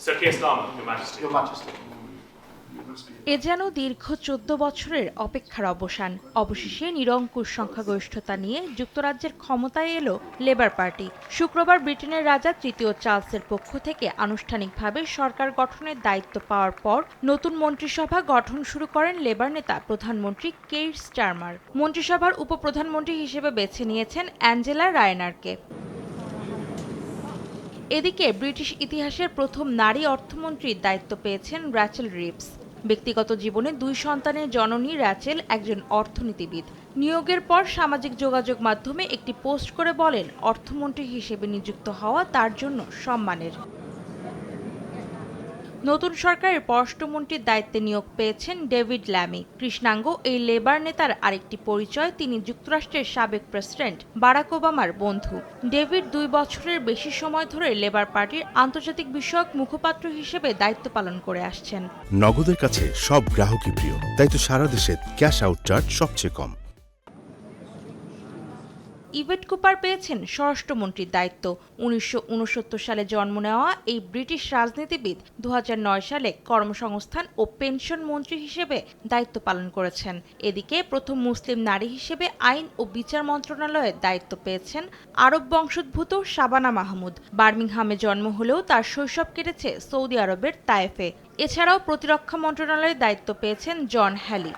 Sir Your Majesty. Your Majesty. এ যেন দীর্ঘ চোদ্দ বছরের অপেক্ষার অবসান অবশেষে নিরঙ্কুশ সংখ্যাগরিষ্ঠতা নিয়ে যুক্তরাজ্যের ক্ষমতায় এলো লেবার পার্টি শুক্রবার ব্রিটেনের রাজা তৃতীয় চার্লসের পক্ষ থেকে আনুষ্ঠানিকভাবে সরকার গঠনের দায়িত্ব পাওয়ার পর নতুন মন্ত্রিসভা গঠন শুরু করেন লেবার নেতা প্রধানমন্ত্রী কেইর স্টারমার মন্ত্রিসভার উপপ্রধানমন্ত্রী হিসেবে বেছে নিয়েছেন অ্যাঞ্জেলা রায়নারকে এদিকে ব্রিটিশ ইতিহাসের প্রথম নারী অর্থমন্ত্রীর দায়িত্ব পেয়েছেন র্যাচেল রিপস। ব্যক্তিগত জীবনে দুই সন্তানের জননী র্যাচেল একজন অর্থনীতিবিদ। নিয়োগের পর সামাজিক যোগাযোগ মাধ্যমে একটি পোস্ট করে বলেন, অর্থমন্ত্রী হিসেবে নিযুক্ত হওয়া তার জন্য সম্মানের। নতুন সরকারের পররাষ্ট্রমন্ত্রীর দায়িত্বে নিয়োগ পেয়েছেন ডেভিড ল্যামি। কৃষ্ণাঙ্গ এই লেবার নেতার আরেকটি পরিচয়, তিনি যুক্তরাষ্ট্রের সাবেক প্রেসিডেন্ট বারাক ওবামার বন্ধু। ডেভিড দুই বছরের বেশি সময় ধরে লেবার পার্টির আন্তর্জাতিক বিষয়ক মুখপাত্র হিসেবে দায়িত্ব পালন করে আসছেন। নগদের কাছে সব গ্রাহকই প্রিয়, তাই তো সারা দেশে ক্যাশ আউট চার্জ সবচেয়ে কম। ইভেট কুপার পেয়েছেন স্বরাষ্ট্রমন্ত্রীর দায়িত্ব। উনিশশো উনসত্তর সালে জন্ম নেওয়া এই ব্রিটিশ রাজনীতিবিদ দু হাজার নয় সালে কর্মসংস্থান ও পেনশন মন্ত্রী হিসেবে দায়িত্ব পালন করেছেন। এদিকে প্রথম মুসলিম নারী হিসেবে আইন ও বিচার মন্ত্রণালয়ের দায়িত্ব পেয়েছেন আরব বংশোদ্ভূত শাবানা মাহমুদ। বার্মিংহামে জন্ম হলেও তার শৈশব কেটেছে সৌদি আরবের তায়েফে। এছাড়াও প্রতিরক্ষা মন্ত্রণালয়ের দায়িত্ব পেয়েছেন জন হ্যালি।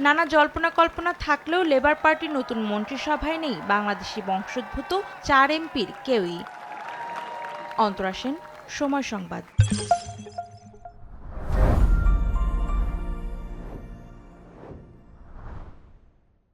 নানা জল্পনা কল্পনা থাকলেও লেবার পার্টির নতুন মন্ত্রিসভায় নেই বাংলাদেশি বংশোদ্ভূত চার এমপির কেউই। অন্তরাসেন সময় সংবাদ।